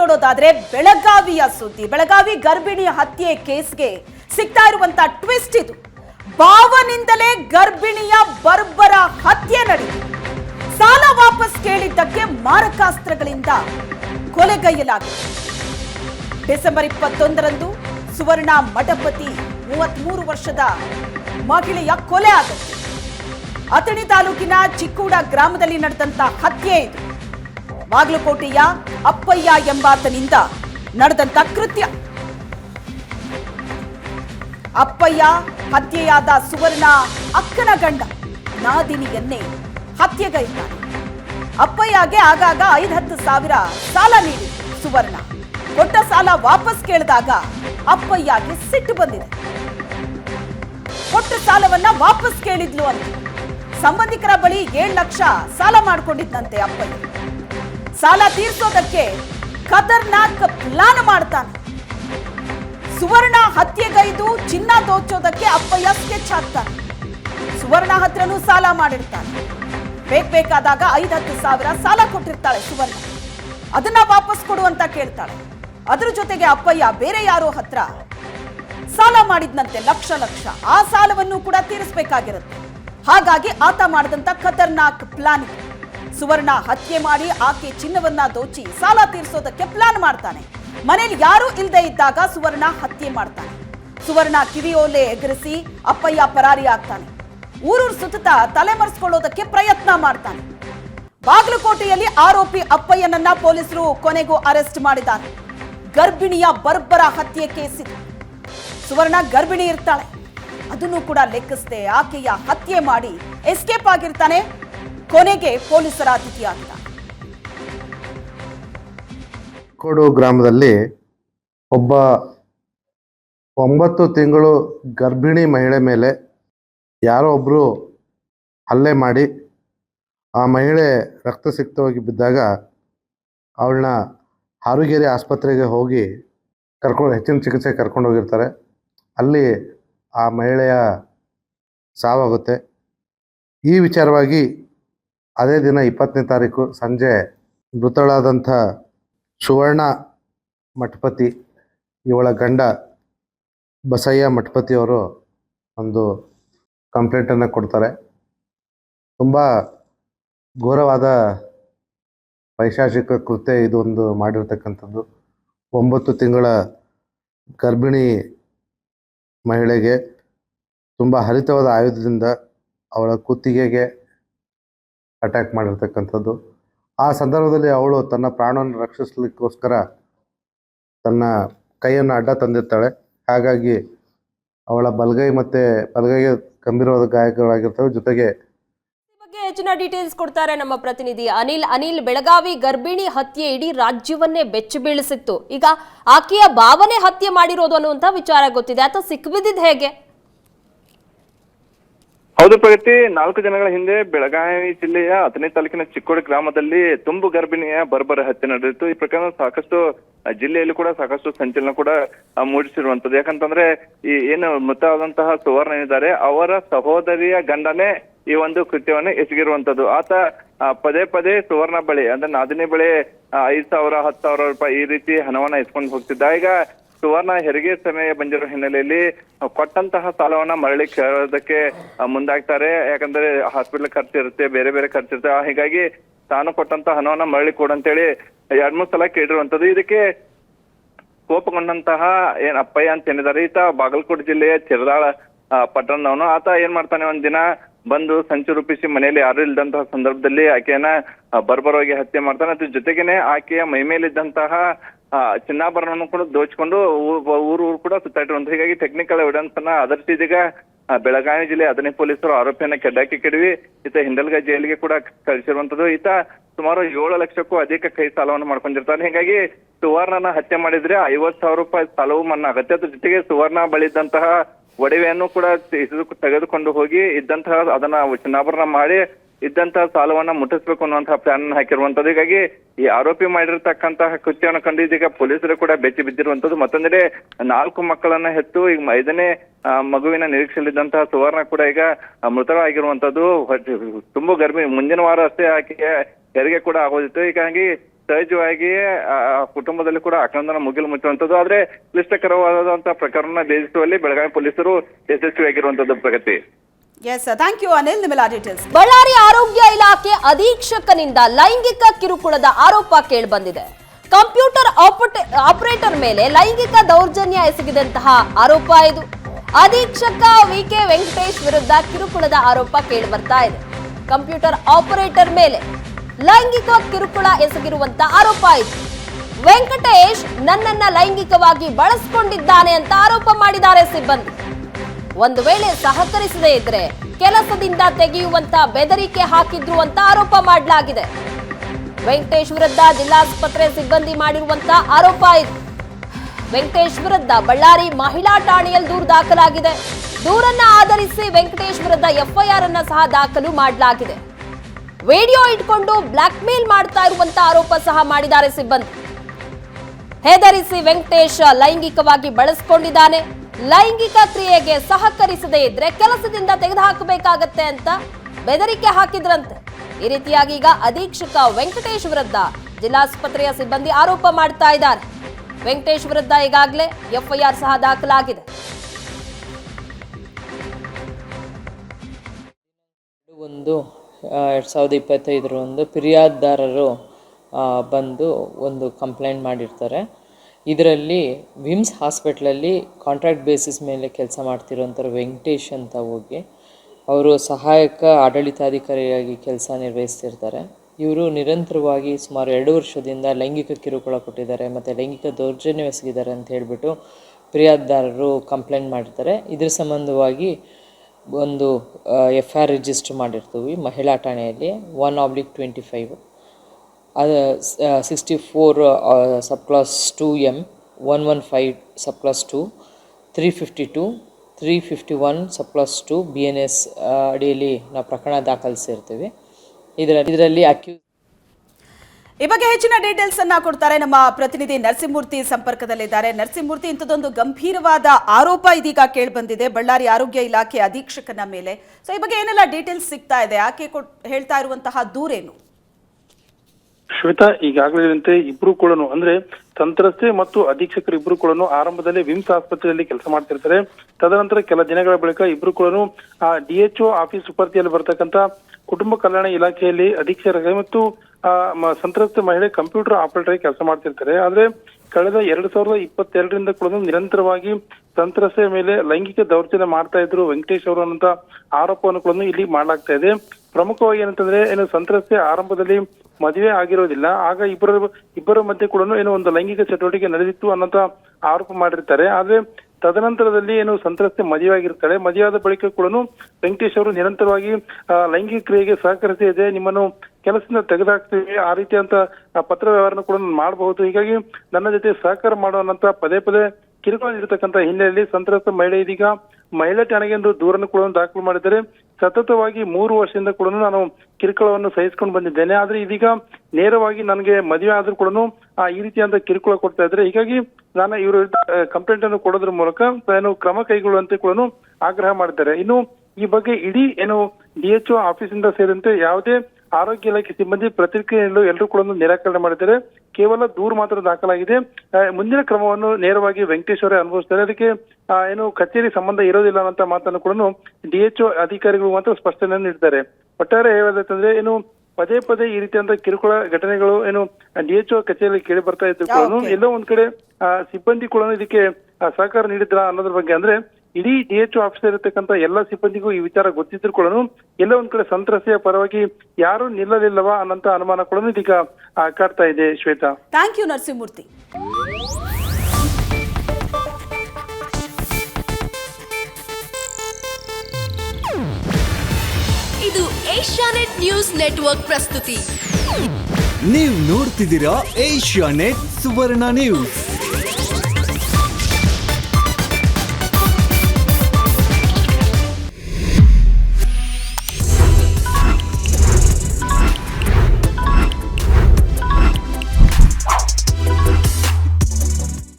ನೋಡೋದಾದ್ರೆ ಬೆಳಗಾವಿಯ ಸುದ್ದಿ. ಬೆಳಗಾವಿ ಗರ್ಭಿಣಿ ಹತ್ಯೆ ಕೇಸ್ಗೆ ಸಿಗ್ತಾ ಇರುವಂತ ಟ್ವಿಸ್ಟ್ ಇದು. ಬಾವನಿಂದಲೇ ಗರ್ಭಿಣಿಯ ಬರ್ಬರ ಹತ್ಯೆ ನಡೆಯಿತು ಸಾಲ ವಾಪಸ್ ಕೇಳಿದ್ದಕ್ಕೆ ಮಾರಕಾಸ್ತ್ರಗಳಿಂದ ಕೊಲೆಗೈಯಲಾಗಿದೆ ಡಿಸೆಂಬರ್ ಇಪ್ಪತ್ತೊಂದರಂದು ಸುವರ್ಣ ಮಠಪತಿ ಮೂವತ್ಮೂರು ವರ್ಷದ ಮಹಿಳೆಯ ಕೊಲೆ ಆಗುತ್ತೆ. ಅಥಣಿ ತಾಲೂಕಿನ ಚಿಕ್ಕೂಡ ಗ್ರಾಮದಲ್ಲಿ ನಡೆದಂತ ಹತ್ಯೆ ಇದು. ಬಾಗಲಕೋಟೆಯ ಅಪ್ಪಯ್ಯ ಎಂಬಾತನಿಂದ ನಡೆದಂತ ಕೃತ್ಯ. ಅಪ್ಪಯ್ಯ ಹತ್ಯೆಯಾದ ಸುವರ್ಣ ಅಕ್ಕನ ಗಂಡ ನಾದಿನಿಯನ್ನೇ ಹತ್ಯೆಗೈದ ಅಪ್ಪಯ್ಯಗೆ ಆಗಾಗ ಐದು ಹತ್ತು ಸಾವಿರ ಸಾಲ ನೀಡಿ ಸುವರ್ಣ. ಕೊಟ್ಟ ಸಾಲ ವಾಪಸ್ ಕೇಳಿದಾಗ ಅಪ್ಪಯ್ಯಗೆ ಸಿಟ್ಟು ಬಂದಿದೆ. ಕೊಟ್ಟ ಸಾಲವನ್ನ ವಾಪಸ್ ಕೇಳಿದ್ಲು ಅಂತ. ಸಂಬಂಧಿಕರ ಬಳಿ ಏಳು ಲಕ್ಷ ಸಾಲ ಮಾಡಿಕೊಂಡಿದ್ದಂತೆ ಅಪ್ಪಯ್ಯ. ಸಾಲ ತೀರ್ಸೋದಕ್ಕೆ ಖತರ್ನಾಕ್ ಪ್ಲಾನ್ ಮಾಡ್ತಾನೆ. ಸುವರ್ಣ ಹತ್ಯೆಗೈದು ಚಿನ್ನ ದೋಚೋದಕ್ಕೆ ಅಪ್ಪಯ್ಯ ಸ್ಕೆಚ್ ಹಾಕ್ತಾನೆ ಸುವರ್ಣ ಹತ್ರನೂ ಸಾಲ ಮಾಡಿರ್ತಾನೆ. ಬೇಕ್ ಬೇಕಾದಾಗ ಐದು ಹತ್ತು ಸಾವಿರ ಸಾಲ ಕೊಟ್ಟಿರ್ತಾಳೆ ಸುವರ್ಣ. ಅದನ್ನ ವಾಪಸ್ ಕೊಡು ಅಂತ ಕೇಳ್ತಾಳೆ. ಅದ್ರ ಜೊತೆಗೆ ಅಪ್ಪಯ್ಯ ಬೇರೆ ಯಾರೋ ಹತ್ರ ಸಾಲ ಮಾಡಿದ್ನಂತೆ ಲಕ್ಷ ಲಕ್ಷ. ಆ ಸಾಲವನ್ನು ಕೂಡ ತೀರಿಸಬೇಕಾಗಿರುತ್ತೆ. ಹಾಗಾಗಿ ಆತ ಮಾಡಿದಂತ ಖತರ್ನಾಕ್ ಪ್ಲಾನ್. ಸುವರ್ಣ ಹತ್ಯೆ ಮಾಡಿ ಆಕೆ ಚಿನ್ನವನ್ನ ದೋಚಿ ಸಾಲ ತೀರಿಸೋದಕ್ಕೆ ಪ್ಲಾನ್ ಮಾಡ್ತಾನೆ. ಮನೇಲಿ ಯಾರೂ ಇಲ್ಲದೆ ಇದ್ದಾಗ ಸುವರ್ಣ ಹತ್ಯೆ ಮಾಡ್ತಾನೆ. ಸುವರ್ಣ ಕಿವಿಯೋಲೆ ಎಗರಿಸಿ ಅಪ್ಪಯ್ಯ ಪರಾರಿ ಆಗ್ತಾನೆ. ಊರೂರು ಸುತ್ತ ತಲೆಮರೆಸ್ಕೊಳ್ಳೋದಕ್ಕೆ ಪ್ರಯತ್ನ ಮಾಡ್ತಾನೆ. ಬಾಗಲಕೋಟೆಯಲ್ಲಿ ಆರೋಪಿ ಅಪ್ಪಯ್ಯನನ್ನ ಪೊಲೀಸರು ಕೊನೆಗೂ ಅರೆಸ್ಟ್ ಮಾಡಿದ್ದಾರೆ. ಗರ್ಭಿಣಿಯ ಬರ್ಬರ ಹತ್ಯೆ ಕೇಸ್ ಇದೆ. ಸುವರ್ಣ ಗರ್ಭಿಣಿ ಇರ್ತಾಳೆ. ಅದನ್ನು ಕೂಡ ಲೆಕ್ಕಿಸದೆ ಆಕೆಯ ಹತ್ಯೆ ಮಾಡಿ ಎಸ್ಕೇಪ್ ಆಗಿರ್ತಾನೆ. ಕೊನೆಗೆ ಪೊಲೀಸರ ಅತಿಥಿಯಾಗಿದ್ದ ಕೋಡು ಗ್ರಾಮದಲ್ಲಿ ಒಬ್ಬ ಒಂಬತ್ತು ತಿಂಗಳು ಗರ್ಭಿಣಿ ಮಹಿಳೆ ಮೇಲೆ ಯಾರೋ ಒಬ್ಬರು ಹಲ್ಲೆ ಮಾಡಿ ಆ ಮಹಿಳೆ ರಕ್ತ ಸಿಕ್ತವಾಗಿ ಬಿದ್ದಾಗ ಅವಳನ್ನ ಹಾರುಗೇರಿ ಆಸ್ಪತ್ರೆಗೆ ಹೋಗಿ ಕರ್ಕೊಂಡು ಹೆಚ್ಚಿನ ಚಿಕಿತ್ಸೆ ಕರ್ಕೊಂಡು ಹೋಗಿರ್ತಾರೆ. ಅಲ್ಲಿ ಆ ಮಹಿಳೆಯ ಸಾವಾಗುತ್ತೆ. ಈ ವಿಚಾರವಾಗಿ ಅದೇ ದಿನ ಇಪ್ಪತ್ತನೇ ತಾರೀಕು ಸಂಜೆ ಮೃತಳಾದಂಥ ಸುವರ್ಣ ಮಠಪತಿ, ಇವಳ ಗಂಡ ಬಸಯ್ಯ ಮಠಪತಿಯವರು ಒಂದು ಕಂಪ್ಲೇಂಟನ್ನು ಕೊಡ್ತಾರೆ. ತುಂಬ ಘೋರವಾದ ಪೈಶಾಚಿಕ ಕೃತ್ಯ ಇದೊಂದು ಮಾಡಿರ್ತಕ್ಕಂಥದ್ದು. ಒಂಬತ್ತು ತಿಂಗಳ ಗರ್ಭಿಣಿ ಮಹಿಳೆಗೆ ತುಂಬ ಹರಿತವಾದ ಆಯುಧದಿಂದ ಅವಳ ಕುತ್ತಿಗೆಗೆ ಅಟ್ಯಾಕ್ ಮಾಡಿರ್ತಕ್ಕಂಥದ್ದು. ಆ ಸಂದರ್ಭದಲ್ಲಿ ಅವಳು ತನ್ನ ಪ್ರಾಣವನ್ನು ರಕ್ಷಿಸಲಿಕ್ಕೋಸ್ಕರ ತನ್ನ ಕೈಯನ್ನು ಅಡ್ಡ ತಂದಿರ್ತಾಳೆ. ಹಾಗಾಗಿ ಅವಳ ಬಲಗೈ ಮತ್ತು ಬಲಗೈಗೆ ಗಂಭೀರವಾದ ಗಾಯಕಗಳಾಗಿರ್ತವೆ ಜೊತೆಗೆ ಬಗ್ಗೆ ಹೆಚ್ಚಿನ ಡೀಟೇಲ್ಸ್ ಕೊಡ್ತಾರೆ ನಮ್ಮ ಪ್ರತಿನಿಧಿ ಅನಿಲ್. ಅನಿಲ್, ಬೆಳಗಾವಿ ಗರ್ಭಿಣಿ ಹತ್ಯೆ ಇಡೀ ರಾಜ್ಯವನ್ನೇ ಬೆಚ್ಚಿ ಬೀಳಿಸಿತ್ತು. ಈಗ ಆಕೆಯ ಭಾವನೆ ಹತ್ಯೆ ಮಾಡಿರೋದು ಅನ್ನುವಂತ ವಿಚಾರ ಗೊತ್ತಿದೆ. ಆತ ಸಿಕ್ಬಿದ್ದಿದ್ ಹೇಗೆ? ಹೌದು ಪ್ರಗತಿ. ನಾಲ್ಕು ದಿನಗಳ ಹಿಂದೆ ಬೆಳಗಾವಿ ಜಿಲ್ಲೆಯ ಹತ್ತನೇ ತಾಲೂಕಿನ ಚಿಕ್ಕೋಡಿ ಗ್ರಾಮದಲ್ಲಿ ತುಂಬು ಗರ್ಭಿಣಿಯ ಬರ್ಬರ ಹತ್ಯೆ ನಡೆದಿತ್ತು. ಈ ಪ್ರಕರಣ ಸಾಕಷ್ಟು ಜಿಲ್ಲೆಯಲ್ಲಿ ಕೂಡ ಸಾಕಷ್ಟು ಸಂಚಲನ ಕೂಡ ಮೂಡಿಸಿರುವಂತದ್ದು ಯಾಕಂತಂದ್ರೆ, ಈ, ಏನು ಮೃತವಾದಂತಹ ಸುವರ್ಣ ಏನಿದ್ದಾರೆ, ಅವರ ಸಹೋದರಿಯ ಗಂಡನೇ ಈ ಒಂದು ಕೃತ್ಯವನ್ನು ಎಸಗಿರುವಂತದ್ದು ಆತ ಪದೇ ಪದೇ ಸುವರ್ಣ ಬಳಿ, ಅಂದ್ರೆ ನಾದಿನಿ ಬಳಿ ಐದ್ ಸಾವಿರ, ಹತ್ತು ಸಾವಿರ ರೂಪಾಯಿ ಈ ರೀತಿ ಹಣವನ್ನ ಇಸ್ಕೊಂಡು ಹೋಗ್ತಿದ್ದ. ಈಗ ಸುವರ್ಣ ಹೆರಿಗೆ ಸಮಯ ಬಂದಿರೋ ಹಿನ್ನೆಲೆಯಲ್ಲಿ ಕೊಟ್ಟಂತಹ ಸಾಲವನ್ನ ಮರಳಿ ಕೇಳೋದಕ್ಕೆ ಮುಂದಾಗ್ತಾರೆ. ಯಾಕಂದ್ರೆ ಹಾಸ್ಪಿಟಲ್ ಖರ್ಚು ಇರುತ್ತೆ ಬೇರೆ ಬೇರೆ ಖರ್ಚು ಇರುತ್ತೆ. ಆ, ಹೀಗಾಗಿ ತಾನು ಕೊಟ್ಟಂತ ಹಣವನ್ನ ಮರಳಿ ಕೊಡಂತೇಳಿ ಎರಡ್ ಮೂರ್ ಸಲ ಕೇಳಿರುವಂತದ್ದು ಇದಕ್ಕೆ ಕೋಪಗೊಂಡಂತಹ ಏನ್ ಅಪ್ಪಯ್ಯ ಅಂತ ಏನಿದ್ದಾರೆ ಈತ ಬಾಗಲಕೋಟೆ ಜಿಲ್ಲೆಯ ಚಿರದಾಳ ಪಟ್ಟಣದವನು. ಆತ ಏನ್ ಮಾಡ್ತಾನೆ ಒಂದ್ ದಿನ ಬಂದು ಸಂಚು ರೂಪಿಸಿ ಮನೆಯಲ್ಲಿ ಯಾರು ಇಲ್ದಂತಹ ಸಂದರ್ಭದಲ್ಲಿ ಆಕೆಯನ್ನ ಬರ್ಬರವಾಗಿ ಹತ್ಯೆ ಮಾಡ್ತಾನೆ. ಅದ್ರ ಜೊತೆಗೇನೆ ಆಕೆಯ ಮೈ ಮೇಲಿದ್ದಂತಹ ಚಿನ್ನಾಭರಣವನ್ನು ಕೂಡ ದೋಚ್ಕೊಂಡು ಊರು ಊರು ಕೂಡ ಸುತ್ತಾಡಿರುವಂತ ಹೀಗಾಗಿ ಟೆಕ್ನಿಕಲ್ ಎವಿಡೆನ್ಸ್ ಅನ್ನ ಆಧರಿಸಿ ಇದೀಗ ಬೆಳಗಾವಿ ಜಿಲ್ಲೆ ಅದನಿ ಪೊಲೀಸರು ಆರೋಪಿಯನ್ನ ಕೆಡಾಕಿ ಕೆಡವಿ, ಈತ ಹಿಂಡಲ್ಗ ಜೈಲಿಗೆ ಕೂಡ ಕಳಿಸಿರುವಂತದ್ದು ಈತ ಸುಮಾರು ಏಳು ಲಕ್ಷಕ್ಕೂ ಅಧಿಕ ಕೈ ಸಾಲವನ್ನು ಮಾಡ್ಕೊಂಡಿರ್ತಾನೆ. ಹೀಗಾಗಿ ಸುವರ್ಣನ ಹತ್ಯೆ ಮಾಡಿದ್ರೆ ಐವತ್ ಸಾವಿರ ರೂಪಾಯಿ ಸಾಲವು ಮನ್ನ ಅಗತ್ಯ ಜೊತೆಗೆ ಸುವರ್ಣ ಬಳಿದ್ದಂತಹ ಒಡವೆಯನ್ನು ಕೂಡ ತೆಗೆದು- ತೆಗೆದುಕೊಂಡು ಹೋಗಿ ಇದ್ದಂತಹ ಅದನ್ನ ಚಿನ್ನಾಭರಣ ಮಾಡಿ ಇದ್ದಂತಹ ಸಾಲವನ್ನ ಮುಟ್ಟಿಸ್ಬೇಕು ಅನ್ನುವಂತಹ ಪ್ಲಾನ್ ಹಾಕಿರುವಂತದ್ದು ಹೀಗಾಗಿ ಈ ಆರೋಪಿ ಮಾಡಿರ್ತಕ್ಕಂತಹ ಕೃತ್ಯವನ್ನು ಕಂಡು ಇದೀಗ ಪೊಲೀಸರು ಕೂಡ ಬೆಚ್ಚಿ ಬಿದ್ದಿರುವಂತದ್ದು ಮತ್ತೊಂದೆಡೆ ನಾಲ್ಕು ಮಕ್ಕಳನ್ನ ಹೆತ್ತು ಈಗ ಐದನೇ ಮಗುವಿನ ನಿರೀಕ್ಷೆಯಲ್ಲಿದ್ದಂತಹ ಸುವರ್ಣ ಕೂಡ ಈಗ ಮೃತರಾಗಿರುವಂತದ್ದು ತುಂಬಾ ಗರ್ಭಿ, ಮುಂದಿನ ವಾರ ಅಷ್ಟೇ ಆಕೆಗೆ ಹೆರಿಗೆ ಕೂಡ ಆಗೋದಿತ್ತು. ಹೀಗಾಗಿ ಸಹಜವಾಗಿ ಕುಟುಂಬದಲ್ಲಿ ಕೂಡ ಆಕ್ರಂದನ ಮುಗಿಲು ಮುಚ್ಚುವಂಥದ್ದು. ಆದ್ರೆ ಕ್ಲಿಷ್ಟಕರವಾದಂತಹ ಪ್ರಕರಣ ಭೇದಿಸುವಲ್ಲಿ ಬೆಳಗಾವಿ ಪೊಲೀಸರು ಯಶಸ್ವಿಯಾಗಿರುವಂತದ್ದು ಪ್ರಗತಿ. ಎಸ್ ಥ್ಯಾಂಕ್ ಯು ಅನಿಲ್ ನಿಮ್ಮೆಲ್ಲ ಡೀಟೇಲ್ಸ್ ಬಳ್ಳಾರಿ ಆರೋಗ್ಯ ಇಲಾಖೆ ಅಧೀಕ್ಷಕನಿಂದ ಲೈಂಗಿಕ ಕಿರುಕುಳದ ಆರೋಪ ಕೇಳಿಬಂದಿದೆ ಕಂಪ್ಯೂಟರ್ ಆಪರೇಟ- ಆಪರೇಟರ್ ಮೇಲೆ ಲೈಂಗಿಕ ದೌರ್ಜನ್ಯ ಎಸಗಿದಂತಹ ಆರೋಪ ಇದು ಅಧೀಕ್ಷಕ ವಿ ಕೆ ವೆಂಕಟೇಶ್ ವಿರುದ್ಧ ಕಿರುಕುಳದ ಆರೋಪ ಕೇಳಿ ಬರ್ತಾ ಇದೆ ಕಂಪ್ಯೂಟರ್ ಆಪರೇಟರ್ ಮೇಲೆ ಲೈಂಗಿಕ ಕಿರುಕುಳ ಎಸಗಿರುವಂತ ಆರೋಪ ಇದು ವೆಂಕಟೇಶ್ ನನ್ನನ್ನ ಲೈಂಗಿಕವಾಗಿ ಬಳಸ್ಕೊಂಡಿದ್ದಾನೆ ಅಂತ ಆರೋಪ ಮಾಡಿದ್ದಾರೆ ಸಿಬ್ಬಂದಿ ಒಂದು ವೇಳೆ ಸಹಕರಿಸದೇ ಇದ್ರೆ ಕೆಲಸದಿಂದ ತೆಗೆಯುವಂತ ಬೆದರಿಕೆ ಹಾಕಿದ್ರು ಅಂತ ಆರೋಪ ಮಾಡಲಾಗಿದೆ. ವೆಂಕಟೇಶ್ ವಿರುದ್ಧ ಜಿಲ್ಲಾಸ್ಪತ್ರೆ ಸಿಬ್ಬಂದಿ ಮಾಡಿರುವಂತ ಆರೋಪ ಇದು. ವೆಂಕಟೇಶ್ ವಿರುದ್ಧ ಬಳ್ಳಾರಿ ಮಹಿಳಾ ಠಾಣೆಯಲ್ಲಿ ದೂರು ದಾಖಲಾಗಿದೆ. ದೂರನ್ನ ಆಧರಿಸಿ ವೆಂಕಟೇಶ್ ವಿರುದ್ಧ ಎಫ್ಐಆರ್ ಅನ್ನ ಸಹ ದಾಖಲು ಮಾಡಲಾಗಿದೆ. ವಿಡಿಯೋ ಇಟ್ಕೊಂಡು ಬ್ಲಾಕ್ ಮೇಲ್ ಮಾಡ್ತಾ ಇರುವಂತ ಆರೋಪ ಸಹ ಮಾಡಿದ್ದಾರೆ ಸಿಬ್ಬಂದಿ. ಹೆದರಿಸಿ ವೆಂಕಟೇಶ್ ಲೈಂಗಿಕವಾಗಿ ಬಳಸ್ಕೊಂಡಿದ್ದಾನೆ. ಲೈಂಗಿಕ ಕ್ರಿಯೆಗೆ ಸಹಕರಿಸದೇ ಇದ್ರೆ ಕೆಲಸದಿಂದ ತೆಗೆದುಹಾಕಬೇಕಾಗತ್ತೆ ಅಂತ ಬೆದರಿಕೆ ಹಾಕಿದ್ರಂತೆ. ಈ ರೀತಿಯಾಗಿ ಈಗ ಅಧೀಕ್ಷಕ ವೆಂಕಟೇಶ್ ವಿರುದ್ಧ ಜಿಲ್ಲಾಸ್ಪತ್ರೆಯ ಸಿಬ್ಬಂದಿ ಆರೋಪ ಮಾಡ್ತಾ ಇದ್ದಾರೆ. ವೆಂಕಟೇಶ್ ವಿರುದ್ಧ ಈಗಾಗಲೇ ಎಫ್ಐಆರ್ ಸಹ ದಾಖಲಾಗಿದೆ. ಒಂದು ಎರಡು ಸಾವಿರದ ಇಪ್ಪತ್ತೈದರ ಒಂದು ಫಿರ್ಯಾದಿದಾರರು ಬಂದು ಒಂದು ಕಂಪ್ಲೇಂಟ್ ಮಾಡಿರ್ತಾರೆ. ಇದರಲ್ಲಿ ವಿಮ್ಸ್ ಹಾಸ್ಪಿಟ್ಲಲ್ಲಿ ಕಾಂಟ್ರಾಕ್ಟ್ ಬೇಸಿಸ್ ಮೇಲೆ ಕೆಲಸ ಮಾಡ್ತಿರೋಂಥವ್ರು ವೆಂಕಟೇಶ್ ಅಂತ ಹೋಗಿ ಅವರು ಸಹಾಯಕ ಆಡಳಿತಾಧಿಕಾರಿಯಾಗಿ ಕೆಲಸ ನಿರ್ವಹಿಸ್ತಿರ್ತಾರೆ. ಇವರು ನಿರಂತರವಾಗಿ ಸುಮಾರು ಎರಡು ವರ್ಷದಿಂದ ಲೈಂಗಿಕ ಕಿರುಕುಳ ಕೊಟ್ಟಿದ್ದಾರೆ ಮತ್ತು ಲೈಂಗಿಕ ದೌರ್ಜನ್ಯ ಎಸಗಿದ್ದಾರೆ ಅಂತ ಹೇಳಿಬಿಟ್ಟು ಫಿರ್ಯಾದಿದಾರರು ಕಂಪ್ಲೇಂಟ್ ಮಾಡಿರ್ತಾರೆ. ಇದ್ರ ಸಂಬಂಧವಾಗಿ ಒಂದು ಎಫ್ ಆರ್ ರಿಜಿಸ್ಟರ್ ಮಾಡಿರ್ತೀವಿ ಮಹಿಳಾ ಠಾಣೆಯಲ್ಲಿ one oblique twenty five sixty four sub clause two M one one five sub clause two three fifty two three fifty one sub clause two B N S ಅಡಿಯಲ್ಲಿ ನಾವು ಪ್ರಕರಣ ದಾಖಲಿಸಿರ್ತೀವಿ. ಇದರಲ್ಲಿ ಇದರಲ್ಲಿ accuse ಈ ಬಗ್ಗೆ ಹೆಚ್ಚಿನ ಡೀಟೇಲ್ಸ್ ಅನ್ನ ಕೊಡ್ತಾರೆ ನಮ್ಮ ಪ್ರತಿನಿಧಿ ನರಸಿಂಹಮೂರ್ತಿ ಸಂಪರ್ಕದಲ್ಲಿದ್ದಾರೆ. ನರಸಿಂಹಮೂರ್ತಿ, ಇಂಥದ್ದೊಂದು ಗಂಭೀರವಾದ ಆರೋಪ ಇದೀಗ ಕೇಳಿ ಬಂದಿದೆ ಬಳ್ಳಾರಿ ಆರೋಗ್ಯ ಇಲಾಖೆ ಅಧೀಕ್ಷಕನ ಮೇಲೆ. ಸೊ ಈ ಬಗ್ಗೆ ಏನೆಲ್ಲ ಡೀಟೇಲ್ಸ್ ಸಿಗ್ತಾ ಇದೆ? ಆಕೆ ಹೇಳ್ತಾ ಇರುವಂತಹ ದೂರೇನು? ಶ್ವೇತಾ ಈಗಾಗಲೇ ಇಬ್ರು ಕೂಡ ಅಂದ್ರೆ ಸಂತ್ರಸ್ತೆ ಮತ್ತು ಅಧೀಕ್ಷಕರು ಇಬ್ರು ಕೂಡ ಆರಂಭದಲ್ಲಿ ವಿಮ್ಸ್ ಆಸ್ಪತ್ರೆಯಲ್ಲಿ ಕೆಲಸ ಮಾಡ್ತಿರ್ತಾರೆ. ತದನಂತರ ಕೆಲ ದಿನಗಳ ಬಳಿಕ ಇಬ್ರು ಕೂಡ ಆ ಡಿಎಚ್ಒ ಆಫೀಸ್ ಸುಪರ್ತಿಯಲ್ಲಿ ಬರ್ತಕ್ಕಂತ ಕುಟುಂಬ ಕಲ್ಯಾಣ ಇಲಾಖೆಯಲ್ಲಿ ಅಧೀಕ್ಷಕರಾಗಿ ಮತ್ತು ಸಂತ್ರಸ್ತೆ ಮಹಿಳೆ ಕಂಪ್ಯೂಟರ್ ಆಪರೇಟರ್ ಕೆಲಸ ಮಾಡ್ತಿರ್ತಾರೆ. ಆದ್ರೆ ಕಳೆದ ಎರಡ್ ಸಾವಿರದ ಇಪ್ಪತ್ತೆರಡರಿಂದ ಕೂಡ ನಿರಂತರವಾಗಿ ಸಂತ್ರಸ್ತೆಯ ಮೇಲೆ ಲೈಂಗಿಕ ದೌರ್ಜನ್ಯ ಮಾಡ್ತಾ ಇದ್ರು ವೆಂಕಟೇಶ್ ಅವರು ಅನ್ನೋ ಆರೋಪವನ್ನು ಕೂಡ ಇಲ್ಲಿ ಮಾಡಲಾಗ್ತಾ ಇದೆ. ಪ್ರಮುಖವಾಗಿ ಏನಂತಂದ್ರೆ, ಏನು ಸಂತ್ರಸ್ತೆ ಆರಂಭದಲ್ಲಿ ಮದುವೆ ಆಗಿರೋದಿಲ್ಲ. ಆಗ ಇಬ್ಬರ ಇಬ್ಬರ ಮಧ್ಯೆ ಕೂಡ ಏನೋ ಒಂದು ಲೈಂಗಿಕ ಚಟುವಟಿಕೆ ನಡೆದಿತ್ತು ಅನ್ನೋಂತ ಆರೋಪ ಮಾಡಿರ್ತಾರೆ. ಆದ್ರೆ ತದನಂತರದಲ್ಲಿ ಏನು ಸಂತ್ರಸ್ತೆ ಮದುವೆ ಆಗಿರ್ತಾಳೆ. ಮದುವೆಯಾದ ಬಳಿಕ ಕೂಡ ವೆಂಕಟೇಶ್ ಅವರು ನಿರಂತರವಾಗಿ ಲೈಂಗಿಕ ಕ್ರಿಯೆಗೆ ಸಹಕರಿಸಿದೆ ನಿಮ್ಮನ್ನು ಕೆಲಸದಿಂದ ತೆಗೆದಾಕ್ತೀವಿ. ಆ ರೀತಿಯಂತ ಪತ್ರ ವ್ಯವಹಾರನ ಕೂಡ ಮಾಡಬಹುದು. ಹೀಗಾಗಿ ನನ್ನ ಜೊತೆ ಸಹಕಾರ ಮಾಡುವಂತ ಪದೇ ಪದೇ ಕಿರುಕುಳ ನೀಡತಕ್ಕಂತ ಹಿನ್ನೆಲೆಯಲ್ಲಿ ಸಂತ್ರಸ್ತ ಮಹಿಳೆ ಇದೀಗ ಮಹಿಳಾ ಠಾಣೆಗೆ ಒಂದು ದೂರನ್ನು ಕೂಡ ದಾಖಲು ಮಾಡಿದ್ದಾರೆ. ಸತತವಾಗಿ ಮೂರು ವರ್ಷದಿಂದ ಕೂಡ ನಾನು ಕಿರುಕುಳವನ್ನು ಸಹಿಸಿಕೊಂಡು ಬಂದಿದ್ದೇನೆ. ಆದ್ರೆ ಇದೀಗ ನೇರವಾಗಿ ನನಗೆ ಮದುವೆ ಆದ್ರೂ ಕೂಡ ಆ ಈ ರೀತಿಯಾದ ಕಿರುಕುಳ ಕೊಡ್ತಾ ಇದ್ರೆ, ಹೀಗಾಗಿ ನಾನು ಇವರ ಕಂಪ್ಲೇಂಟ್ ಅನ್ನು ಕೊಡೋದ್ರ ಮೂಲಕ ಏನು ಕ್ರಮ ಕೈಗೊಳ್ಳುವಂತೆ ಕೂಡ ಆಗ್ರಹ ಮಾಡಿದ್ದಾರೆ ಇನ್ನು ಈ ಬಗ್ಗೆ ಇಡೀ ಏನು ಡಿಎಚ್ಒ ಆಫೀಸಿಂದ ಸೇರಿದಂತೆ ಯಾವುದೇ ಆರೋಗ್ಯ ಇಲಾಖೆ ಸಿಬ್ಬಂದಿ ಪ್ರತಿಕ್ರಿಯೆ ನೀಡಲು ಎಲ್ಲರೂ ಕೂಡ ನಿರಾಕರಣೆ ಮಾಡಿದ್ದಾರೆ. ಕೇವಲ ದೂರು ಮಾತ್ರ ದಾಖಲಾಗಿದೆ. ಮುಂದಿನ ಕ್ರಮವನ್ನು ನೇರವಾಗಿ ವೆಂಕಟೇಶ್ವರ ಅವರೇ ಅನುಭವಿಸ್ತಾರೆ. ಅದಕ್ಕೆ ಏನು ಕಚೇರಿ ಸಂಬಂಧ ಇರೋದಿಲ್ಲ ಅಂತ ಮಾತನ್ನು ಕೂಡ ಡಿಎಚ್ಒ ಅಧಿಕಾರಿಗಳು ಮಾತ್ರ ಸ್ಪಷ್ಟನೆ ನೀಡಿದ್ದಾರೆ. ಒಟ್ಟಾರೆ ಹೇಳಬೇಕಂದ್ರೆ ಏನು ಪದೇ ಪದೇ ಈ ರೀತಿಯಾದ ಕಿರುಕುಳ ಘಟನೆಗಳು ಏನು ಡಿಎಚ್ಒ ಕಚೇರಿಯಲ್ಲಿ ಕೇಳಿ ಬರ್ತಾ ಇದ್ರು ಕೂಡ ಎಲ್ಲೋ ಒಂದ್ ಕಡೆ ಸಿಬ್ಬಂದಿ ಕೂಡ ಇದಕ್ಕೆ ಸಹಕಾರ ನೀಡಿದ್ರ ಅನ್ನೋದ್ರ ಬಗ್ಗೆ ಅಂದ್ರೆ ಇಡೀ ಡಿಎಚ್ಒ ಆಫೀಸರ್ ಇರತಕ್ಕಂತ ಎಲ್ಲ ಸಿಬ್ಬಂದಿಗೂ ಈ ವಿಚಾರ ಗೊತ್ತಿದ್ರು ಕೂಡ ಎಲ್ಲ ಒಂದ್ ಕಡೆ ಸಂತ್ರಸ್ತೆಯ ಪರವಾಗಿ ಯಾರು ನಿಲ್ಲಲಿಲ್ಲವಾ ಅನ್ನಂತ ಅನುಮಾನ ಕೂಡ ಇದೀಗ ಕಾಡ್ತಾ ಇದೆ ಶ್ವೇತಾ. Thank you Narasimhamurthy. ಇದು ಏಷ್ಯಾನೆಟ್ ನ್ಯೂಸ್ ನೆಟ್ವರ್ಕ್ ಪ್ರಸ್ತುತಿ. ನೀವು ನೋಡ್ತಿದ್ದೀರಾ ಏಷ್ಯಾ ನೆಟ್ ಸುವರ್ಣ ನ್ಯೂಸ್.